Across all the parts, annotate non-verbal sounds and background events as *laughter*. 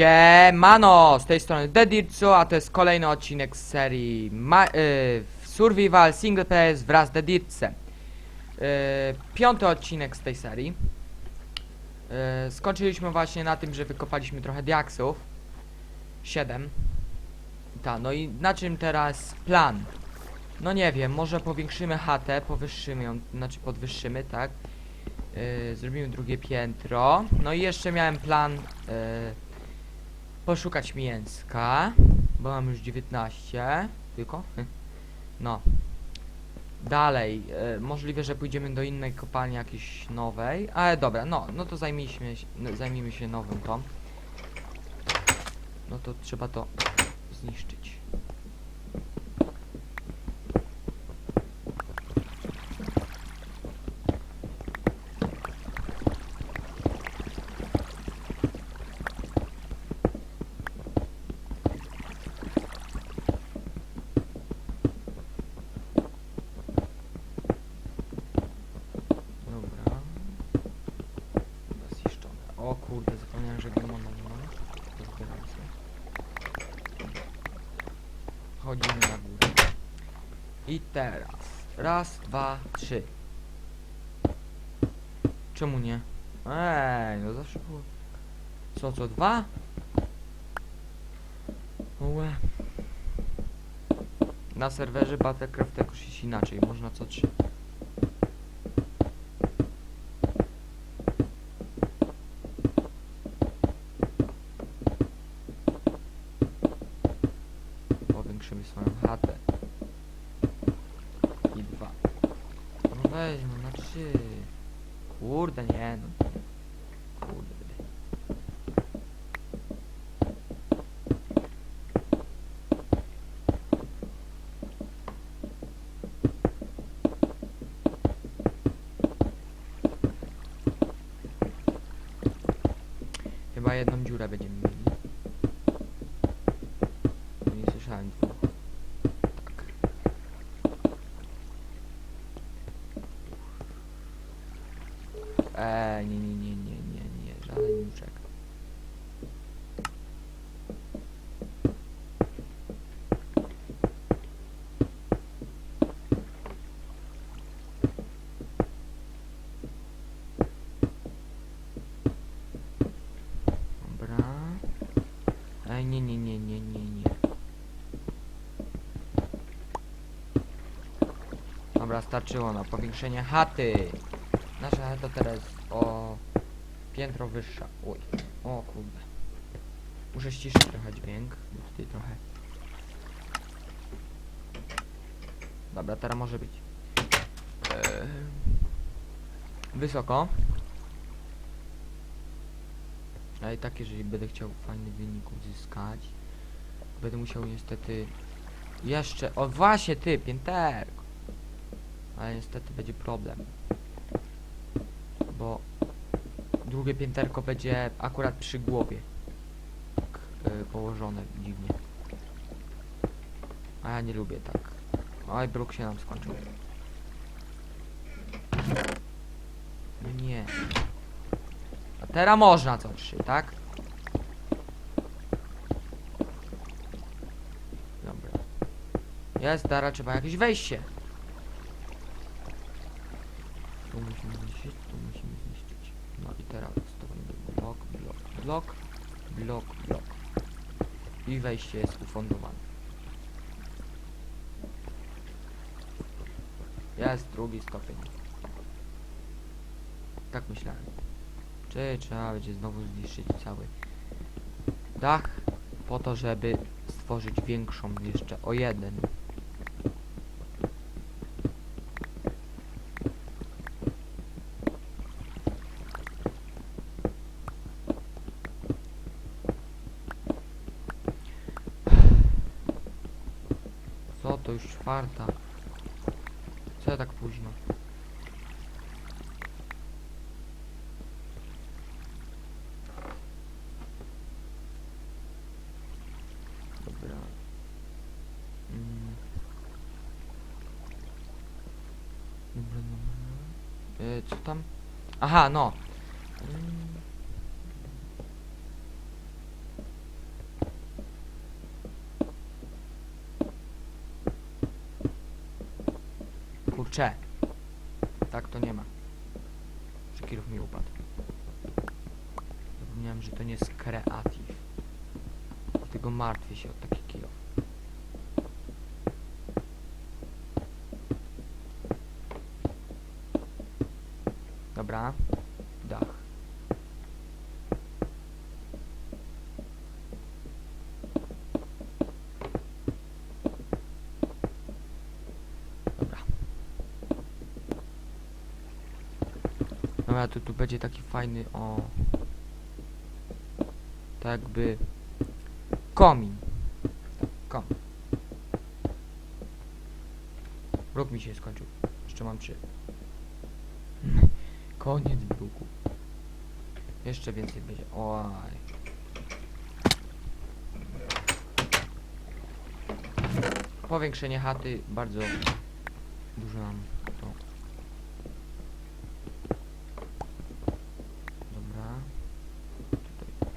Siemano, z tej strony Dedircu, a to jest kolejny odcinek z serii Ma y, Survival Single Player wraz z Dedircem. Y, piąty odcinek z tej serii. Y, skończyliśmy właśnie na tym, że wykopaliśmy trochę diaksów. Siedem. Ta, no i na czym teraz plan? No nie wiem, może powiększymy chatę, powyższymy ją, znaczy podwyższymy, tak? Zrobimy drugie piętro. No i jeszcze miałem plan poszukać mięska, bo mam już 19 tylko. No. Dalej, yy, możliwe, że pójdziemy do innej kopalni jakiejś nowej, ale dobra, no, no to zajmijmy się, no, zajmijmy się nowym tą. No to trzeba to zniszczyć. Dobra. Chyba zniszczone. O kurde, zapomniałem, że demona nie mam. To zbieram sobie. Chodzimy na górę. I teraz. Raz, dwa, trzy. Czemu nie? Ej, no zawsze było. Co, co, dwa? Ue. Na serwerze Battlecraft jakoś jest inaczej, można co trzy. Powiększymy swoją chatę. No weź, no na trzy. Kurde, nie no. Kurde. Chyba jedną dziurę Eee, nie, nie, nie, nie, nie, nie, żaden. Dobra. Ej, nie, nie, nie, nie, nie, nie. Dobra, starczyło na powiększenie chaty. Nasza chata teraz o piętro wyższa. Oj, o kurde. Muszę ściszyć trochę dźwięk, bo tutaj trochę. Dobra, teraz może być. Eee, wysoko. Ale tak, jeżeli będę chciał fajny wynik uzyskać, będę musiał niestety jeszcze, o właśnie ty, pięterko. Ale niestety będzie problem. Bo drugie pięterko będzie akurat przy głowie. Tak y, położone dziwnie. A ja nie lubię tak. Oj, bruk się nam skończył. No Nie. A teraz można co trzy, tak? Dobra. Jest, teraz trzeba jakieś wejście. Tu musimy zniszczyć, tu musimy zniszczyć. No i teraz to będzie blok, blok, blok, blok, blok. I wejście jest ufundowane. Jest drugi stopień. Tak myślałem. Czy trzeba będzie znowu zniszczyć cały dach po to, żeby stworzyć większą jeszcze o jeden. Co już czwarta? Co ja tak późno? Dobra. Mm. Dobra. E, co tam? Aha, no. Mm. Kurcze. Tak to nie ma. Że kilów mi upadł. Zapomniałem, że to nie jest kreatyw. Dlatego martwię się o taki kilo. Dobra. Dach. Dobra. Dobra, to tu będzie taki fajny, o. Tak jakby komin. Komin. Róg mi się skończył. Jeszcze mam trzy. *laughs* Koniec bruku. Jeszcze więcej będzie. Oj. Powiększenie chaty bardzo dużo nam to. Dobra. Tutaj.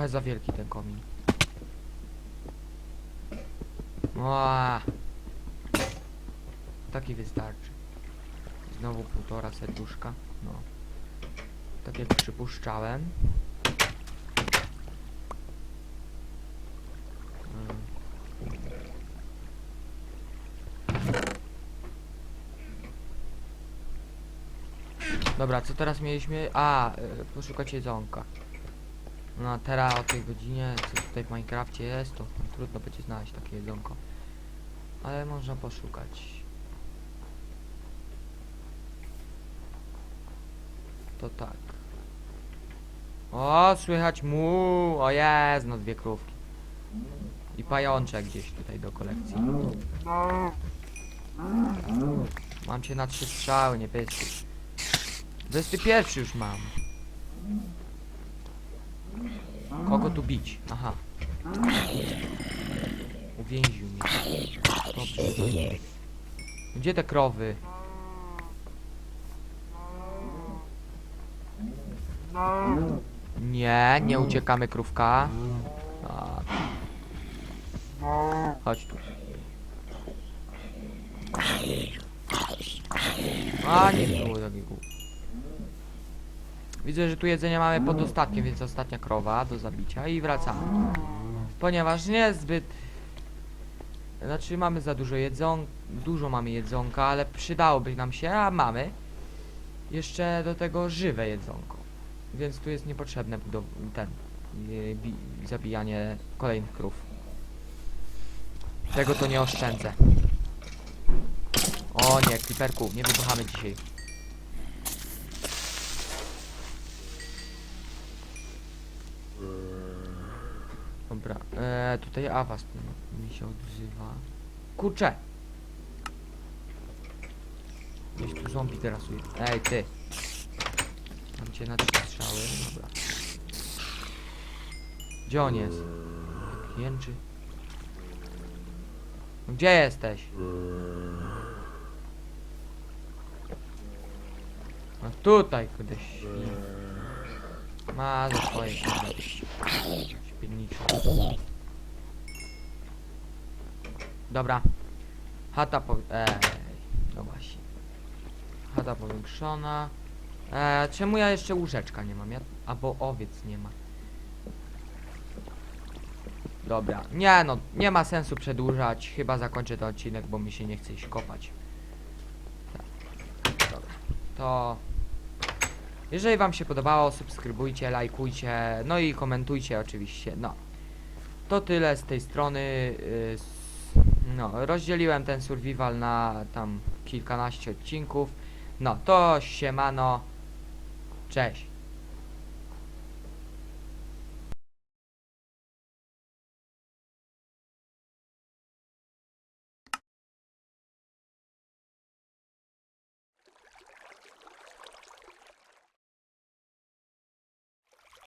Trochę za wielki ten komin. Ła. Taki wystarczy. Znowu półtora serduszka. No. Tak jak przypuszczałem. Dobra, co teraz mieliśmy? A, y, poszukać jedzonka. No a teraz o tej godzinie, co tutaj w Minecrafcie jest, to trudno będzie znaleźć takie jedzonko. Ale można poszukać. To tak. O, słychać mu! O jest, no dwie krówki. I pajączek gdzieś tutaj do kolekcji. Mam cię na trzy strzały, nie pytaj. 21 już mam. Kogo tu bić? Aha. Uwięził mnie. Dobrze. Gdzie te krowy? Nie, nie uciekamy krówka. Chodź tu. A nie było. Widzę, że tu jedzenia mamy pod ostatkiem, więc ostatnia krowa do zabicia i wracamy. Ponieważ nie jest zbyt... Znaczy mamy za dużo jedzon... Dużo mamy jedzonka, ale przydałoby nam się, a mamy. Jeszcze do tego żywe jedzonko. Więc tu jest niepotrzebne ten... bi- zabijanie kolejnych krów. Tego to nie oszczędzę. O nie, Clipperku, nie wybuchamy dzisiaj. Dobra, e, tutaj Awas mi się odzywa. Kurczę! Gdzieś tu zombie teraz uje. Ej, ty! Mam cię na trzy strzały, dobra. Gdzie on jest? Jęczy. No Gdzie jesteś? No tutaj, świn. Ma swoje kurde. Dobra. Chata po... Ej, no właśnie. Chata powiększona. Eee, czemu ja jeszcze łóżeczka nie mam? Ja... Albo owiec nie ma. Dobra. Nie no, nie ma sensu przedłużać. Chyba zakończę ten odcinek, bo mi się nie chce iść kopać. Tak. Dobra. To... Jeżeli wam się podobało, subskrybujcie, lajkujcie, no i komentujcie oczywiście, no. To tyle z tej strony. y, s- No, rozdzieliłem ten survival na tam kilkanaście odcinków. No, to siemano. Cześć.